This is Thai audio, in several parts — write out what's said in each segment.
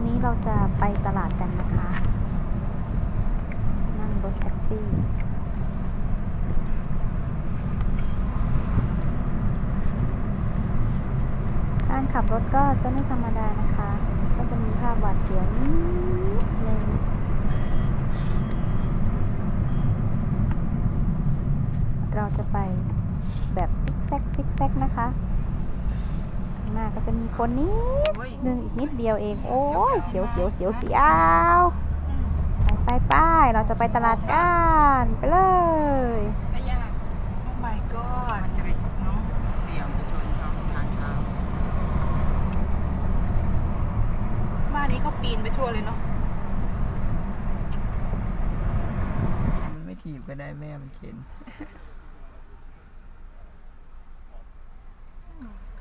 วันนี้เราจะไปตลาดกันนะคะ นั่งรถแท็กซี่ การขับรถก็จะไม่ธรรมดานะคะ ก็จะมีภาพหวาดเสียวนิดนึงเราจะไปแบบซิกแซกซิกแซกนะคะ น้าก็จะมีคนนิดนึงอีกนิดเดียวเอง โอ้ยเสียวเสียวเสียวเสียวไปไปไปเราจะไปตลาดกันไปเลยก็ยาก โอ้ my god มันจะไปเนาะเสี่ยงไปชนเขาทางเท้าบ้านนี้เขาปีนไปทั่วเลยเนาะ มันไม่ถีบก็ได้แม่มันเข็น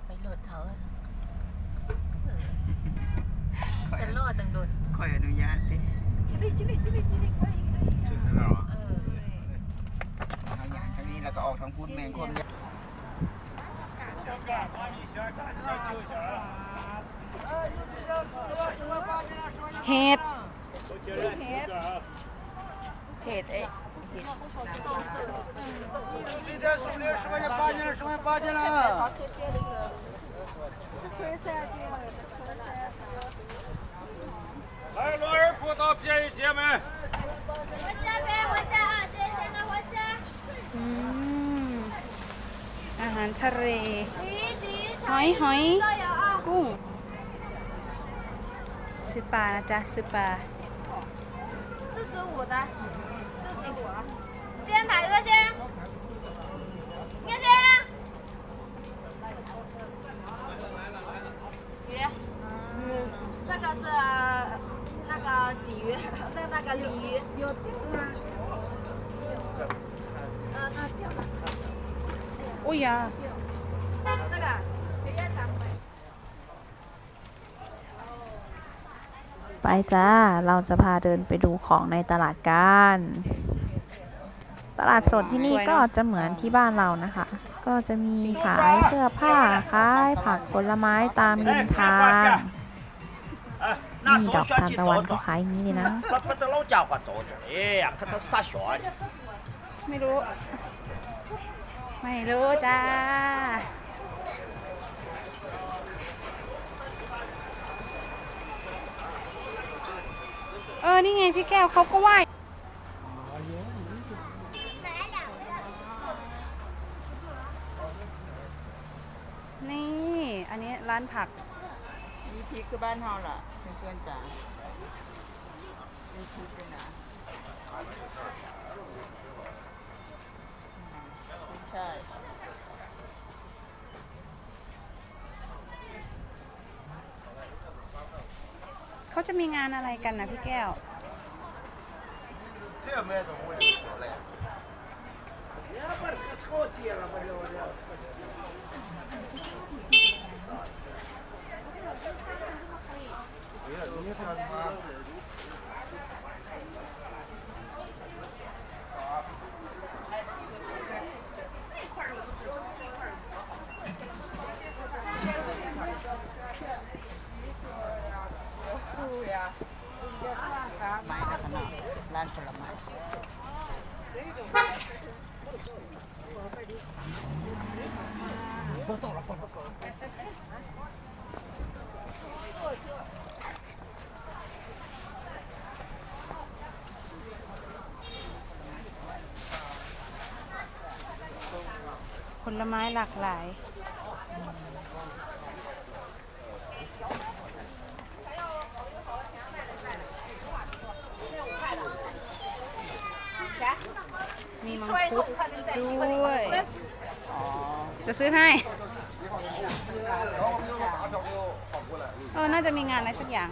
ไปโหลดเขาจะรอดตังโดน คอยอนุญาตดิ เออทางอย่างทางนี้แล้วก็ออกทางพุ้นแมงคนเนี่ยเห็ดเห็ดเอ้ 来，罗尔葡萄便宜姐妹。我下呗，我下啊，谢谢那我下。 อืมอาหารทะเล 第一第一 หอยหอย 都有啊。 กุ้งซื้อปลานะจ๊ะซื้อปลา 四十五的，四十五。先哪个先？那先。鱼。这个是那 个鲫鱼，那那个鲤鱼。有钓吗？呃，它钓了。 อุ้ยยา 这个直接涨回。 ไปจ้า เราจะพาเดินไปดูของในตลาดกัน ตลาดสดที่นี่ก็จะเหมือนที่บ้านเรานะคะ ก็จะมีขายเสื้อผ้า ขายผักผลไม้ตามริมทาง 哎， นี่ ดอกทานตะวันเขาขายอย่างนี้นะไม่รู้ ไม่รู้จ้าเออ นี่ไงพี่แก้วเขาก็ไหวนี่ อันนี้ร้านผัก พริกคือบ้านเฮาล่ะเพื่อนๆจ๋ามีพริกด้วยนะไม่ใช่เขาจะมีงานอะไรกันนะพี่แก้วไม้ 你说什么 ลไม้หลากหลาย มีมังคุดด้วย จะซื้อให้เออน่าจะมีงานอะไรสักอย่าง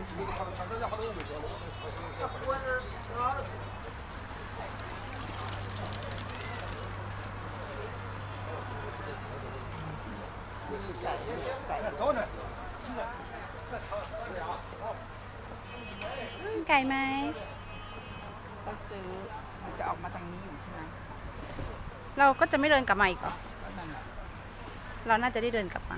ไก่ไหมเขาซื้อมันจะออกมาทางนี้อยู่ใช่ไหมเราก็จะไม่เดินกลับมาอีกเหรอก็นั่นแหละเราน่าจะได้เดินกลับมา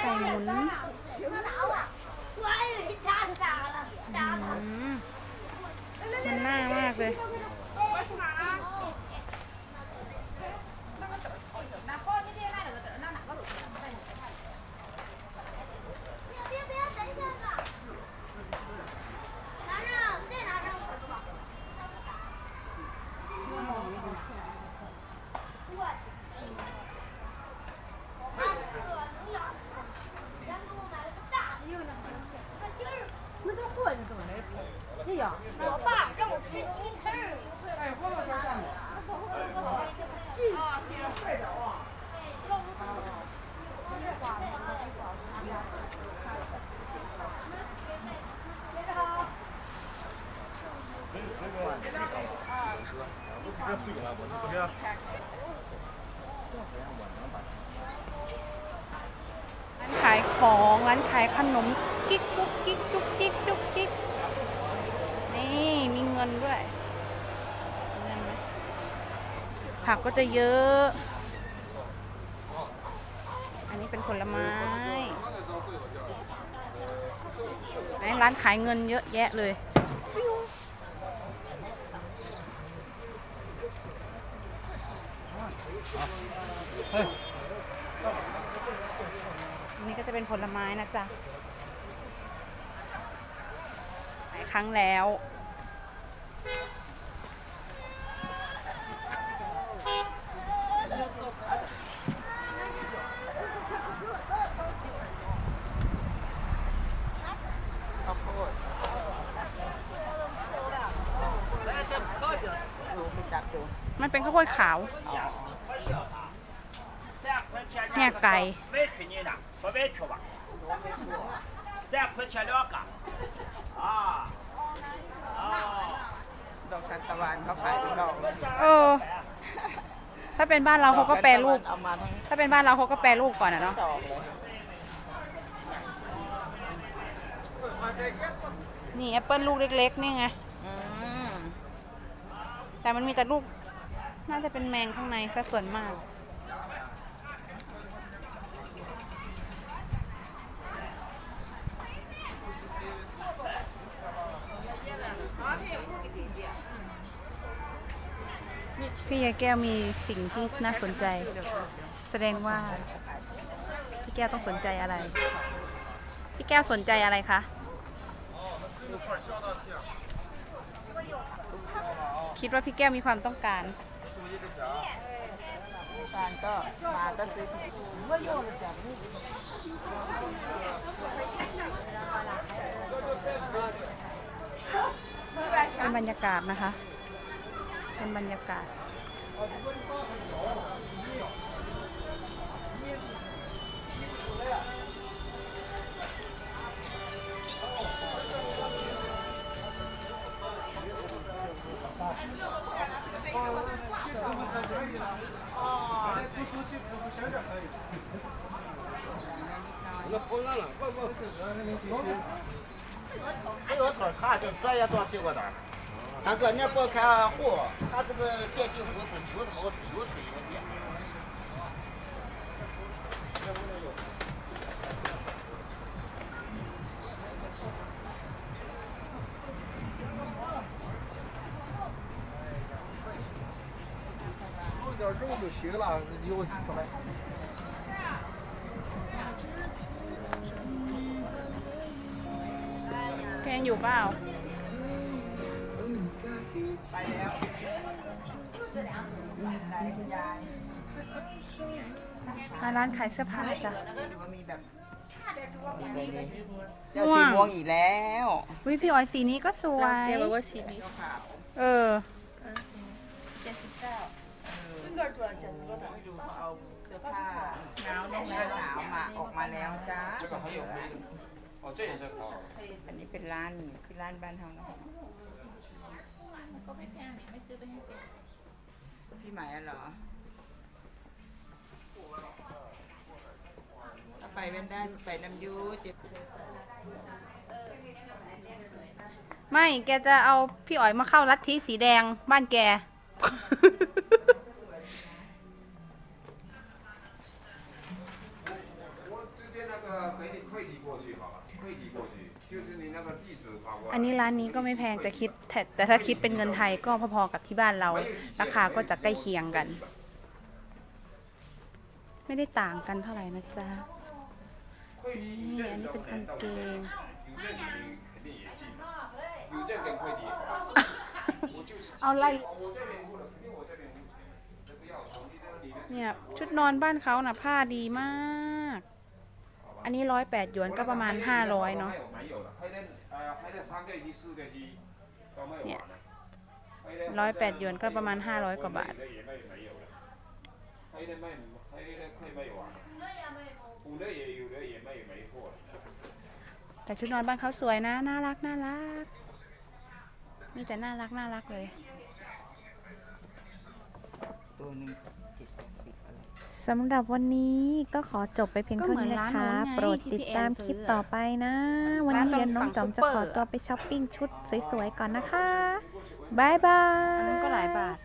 ไก่หมุนมันน่ามากเลย ร้านขายของร้านขายขนมกิ๊กกุ๊กกิ๊กจุ๊กจิ๊กจุ๊กจิ๊กนี่มีเงินด้วยเงินไหมผักก็จะเยอะ อันนี้เป็นผลไม้ไหนร้านขายเงินเยอะแยะเลย อันนี้ก็จะเป็นผลไม้นะจ๊ะหลายครั้งแล้วข้าวโพดดูไปจับดูมันเป็นข้าวโพดขาว三块 แห่ไก่เออ ถ้าเป็นบ้านเราเขาก็แปลรูปถ้าเป็นบ้านเราเขาก็แปลรูปก่อนนะเนาะนี่แอปเปิลลูกเล็กๆนี่ไงแต่มันมีแต่ลูก น่าจะเป็นแมงข้างในซะส่วนมาก พี่ยายแก้วมีสิ่งที่น่าสนใจ แสดงว่า พี่แก้วต้องสนใจอะไร พี่แก้วสนใจอะไรคะ คิดว่าพี่แก้วมีความต้องการ การก็มาก็ซื้อเป็นบรรยากาศนะคะ เป็นบรรยากาศ 不用刷卡，就专业装水果刀。大哥，你别看火，他这个电器火是就这么吹，又吹又电。弄点肉就行了，油上来。干牛吧。 มาร้านขายเสื้อผ้าจ้ะมีเดี๋ยวสีม่วงอีกแล้ววิพี่ออยสีนี้ก็สวย เดี๋ยวว่าสีนี้เออเจ็ดสิบเก้าเอาเสื้อผ้าหนาวนุ่งหนาวมาออกมาแล้วจ้าอันนี้เป็นร้านคือร้านบ้านเฮานะ ก็ไม่แพงนี่ไม่ซื้อไปให้แกพี่หมายอะเหรอถ้าไปเป็นได้สไปน้ำยูเจ็บไม่แกจะเอาพี่อ๋อยมาเข้าลัทธิสีแดงบ้านแก อันนี้ร้านนี้ก็ไม่แพงแต่คิดแต่ถ้าคิดเป็นเงินไทยก็พอๆกับที่บ้านเรา ราคาก็จะใกล้เคียงกัน ไม่ได้ต่างกันเท่าไหร่นะจ๊ะนี่อันนี้เป็นกางเกงเอาไล่เนี่ยชุดนอนบ้านเขาน่ะผ้าดีมาก อันนี้ร้อยแปดหยวนก็ประมาณห้าร้อยเนาะ เนี่ยร้อยแปดหยวนก็ประมาณห้าร้อยกว่าบาท แต่ชุดนอนบ้านเขาสวยนะ น่ารักน่ารัก มีแต่น่ารักน่ารักเลยตัวนึง สำหรับวันนี้ก็ขอจบไปเพียงเท่านี้นะคะก็เหมือนร้านนู้นไงโปรดติดตามที่คพี่ลิปแอนซื้อต่อไปนะ วันนี้ร้านตรงเรียนน้องฝั่งจอมจะซุปขเปออร์ตัวไปช้อปปิ้งชุดสวยๆก่อนนะคะบายบายอันนั้นก็หลายบาท